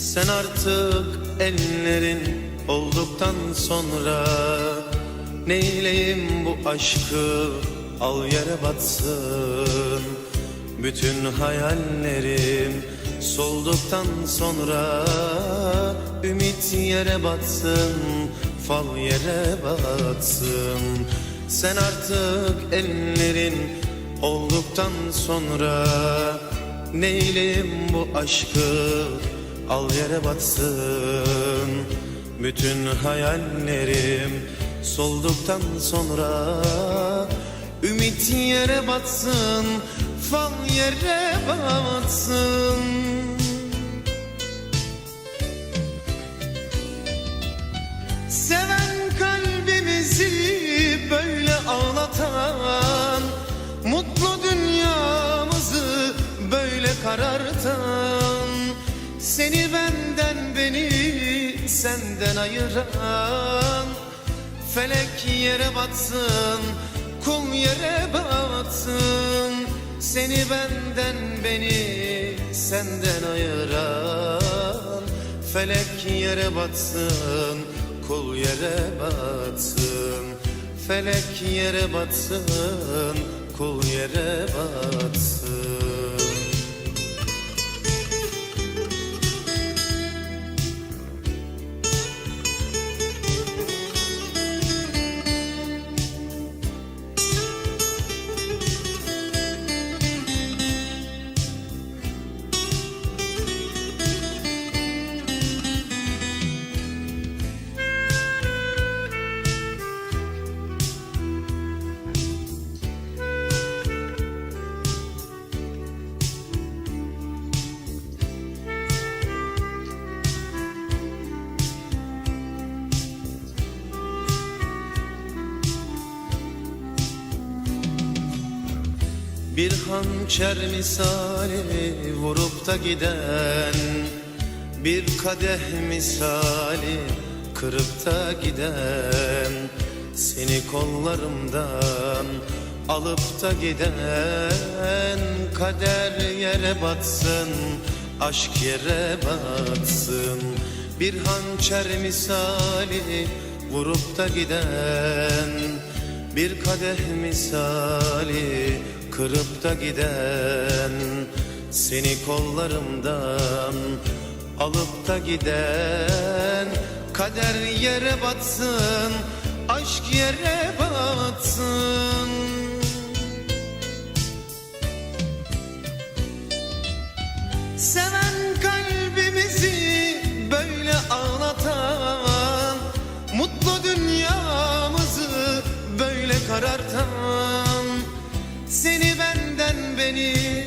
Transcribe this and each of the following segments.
Sen artık ellerin olduktan sonra Neyleyim bu aşkı? Al yere batsın. Bütün hayallerim solduktan sonra Ümit yere batsın fal yere batsın. Sen artık ellerin olduktan sonra Neyleyim bu aşkı al yere batsın Bütün hayallerim. Solduktan sonra Ümit yere batsın fal yere batsın. Seven kalbimizi böyle ağlatan Seni benden beni senden ayıran. Felek yere batsın kul yere batsın. Seni benden beni senden ayıran. Felek yere batsın kul yere batsın. Felek yere batsın kul yere batsın Bir hançer misali vurup da giden Bir kadeh misali kırıp da giden Seni kollarımdan alıp da giden Kader yere batsın, aşk yere batsın. Bir hançer misali vurup da giden bir kadeh misali kırıp da giden Seni kollarımdan alıp da giden Kader yere batsın, aşk yere batsın. Seven beni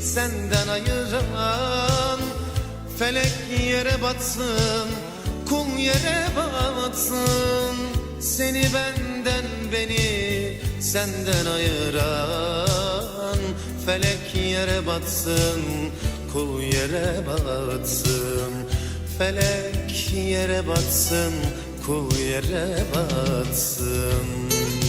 senden ayıran Felek yere batsın kul yere batsın. Seni benden beni senden ayıran Felek yere batsın kul yere batsın. Felek yere batsın kul yere batsın